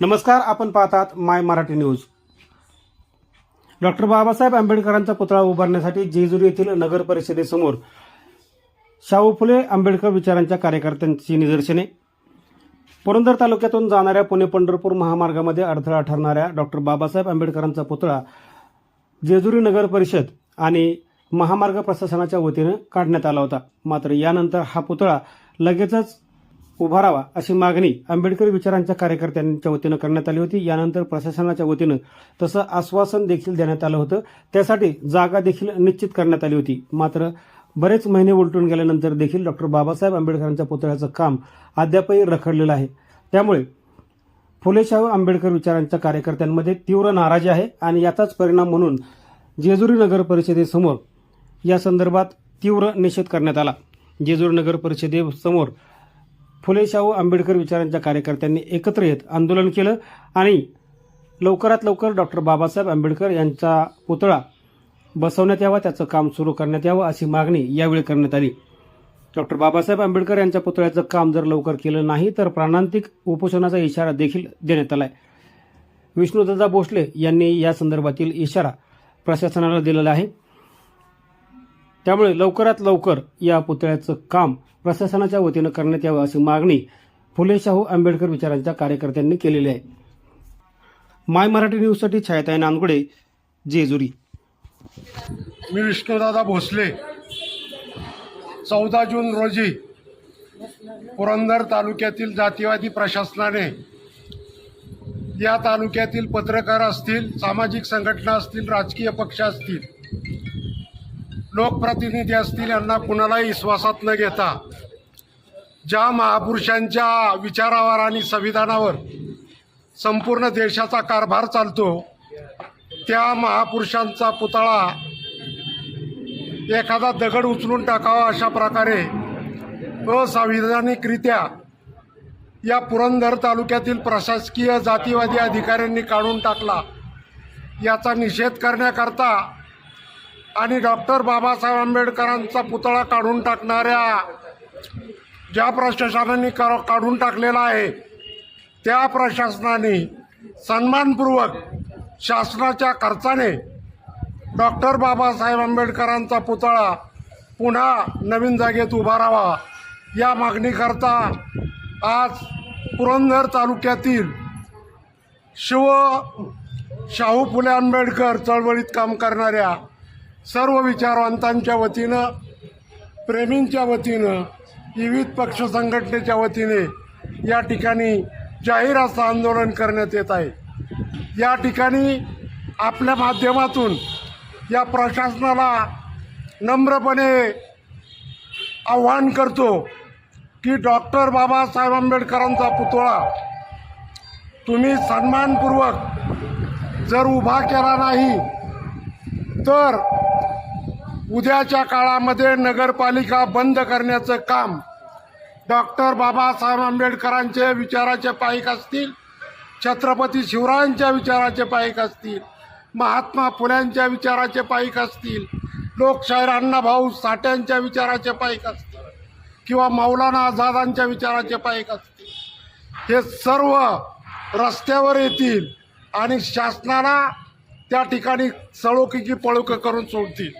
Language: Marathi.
नमस्कार आपण पाहतात my Marathi news. Doctor Babasaheb आंबेडकरांचा पुतळा उभारण्यासाठी जेजुरी येथील नगर परिषदेसमोर शाहू फुले आंबेडकर विचारांच्या कार्यकर्त्यांची निदर्शने. पुरंदर तालुक्यातून जाणाऱ्या पुणे पंढरपूर महामार्गामध्ये अडथळा ठरणाऱ्या डॉक्टर बाबासाहेब आंबेडकरांचा पुतळा जेजुरी नगर परिषद आणि महामार्ग प्रशासनाच्या वतीनं काढण्यात आला होता. मात्र यानंतर हा पुतळा लगेचच उभारावा अशी मागणी आंबेडकर विचारांच्या कार्यकर्त्यांच्या वतीनं करण्यात आली होती. यानंतर प्रशासनाच्या वतीनं तसं आश्वासन देखील देण्यात आलं होतं. त्यासाठी जागा देखील निश्चित करण्यात आली होती. मात्र बरेच महिने उलटून गेल्यानंतर देखील डॉक्टर बाबासाहेब आंबेडकरांच्या पुतळ्याचं काम अद्यापही रखडलेलं आहे. त्यामुळे फुलेशाह आंबेडकर विचारांच्या कार्यकर्त्यांमध्ये तीव्र नाराजी आहे आणि याचाच परिणाम म्हणून जेजुरी नगर परिषदेसमोर या संदर्भात तीव्र निषेध करण्यात आला. जेजुरी नगर परिषदेसमोर फुले शाहू आंबेडकर विचारांच्या कार्यकर्त्यांनी एकत्र येत आंदोलन केलं आणि लवकरात लवकर डॉक्टर बाबासाहेब आंबेडकर यांचा पुतळा बसवण्यात यावा त्याचं काम सुरू करण्यात यावं अशी मागणी यावेळी करण्यात आली. डॉक्टर बाबासाहेब आंबेडकर यांच्या पुतळ्याचं काम जर लवकर केलं नाही तर प्राणांतिक उपोषणाचा इशारा देखील देण्यात आला आहे विष्णुदादा भोसले यांनी या संदर्भातील इशारा प्रशासनाला दिलेला आहे. त्यामुळे लवकरात लवकर या पुतळ्याचं काम प्रशासनाच्या वतीनं करण्यात यावं अशी मागणी फुले शाहू आंबेडकर विचारांच्या कार्यकर्त्यांनी केलेली आहे. माय मराठी न्यूजसाठी छायाताई नांदगुडे जेजुरी. मी विष्णुदादा भोसले. चौदा जून रोजी पुरंदर तालुक्यातील जातीवादी प्रशासनाने या तालुक्यातील पत्रकार असतील सामाजिक संघटना असतील राजकीय पक्ष असतील लोकप्रतिनिधी असतील यांना कुणालाही विश्वासात न घेता ज्या महापुरुषांच्या विचारावर आणि संविधानावर संपूर्ण देशाचा कारभार चालतो त्या महापुरुषांचा पुतळा एखादा दगड उचलून टाकावा अशा प्रकारे असंविधानिकरित्या या पुरंदर तालुक्यातील प्रशासकीय जातीवादी अधिकाऱ्यांनी काढून टाकला. याचा निषेध करण्याकरता आणि डॉक्टर बाबासाहेब आंबेडकरांचा पुतळा काढून टाकणाऱ्या ज्या प्रशासनाने काढून टाकलेला आहे त्या प्रशासनाने सन्मानपूर्वक शासनाच्या खर्चाने डॉक्टर बाबासाहेब आंबेडकरांचा पुतळा पुन्हा नवीन जागेत उभारावा या मागणीकरता आज पुरंदर तालुक्यातील शिव शाहू फुले आंबेडकर चळवळीत काम करणाऱ्या सर्व विचारवंतांच्या वतीनं प्रेमींच्या वतीनं विविध पक्ष संघटनेच्या वतीने या ठिकाणी जाहीर असं आंदोलन करण्यात येत आहे. या ठिकाणी आपल्या माध्यमातून या प्रशासनाला नम्रपणे आव्हान करतो की डॉक्टर बाबासाहेब आंबेडकरांचा पुतळा तुम्ही सन्मानपूर्वक जर उभा केला नाही तर उद्याच्या काळामध्ये नगरपालिका बंद करण्याचं काम डॉक्टर बाबासाहेब आंबेडकरांचे विचाराचे पाईक असतील छत्रपती शिवरायांच्या विचाराचे पाईक असतील महात्मा फुल्यांच्या विचाराचे पाईक असतील लोकशाहीर अण्णाभाऊ साठ्यांच्या विचाराचे पाईक असतील किंवा मौलाना आझादांच्या विचाराचे पाईक असतील. हे सर्व रस्त्यावर येतील आणि शासनाला त्या ठिकाणी सळोकीची पळोखं करून सोडतील.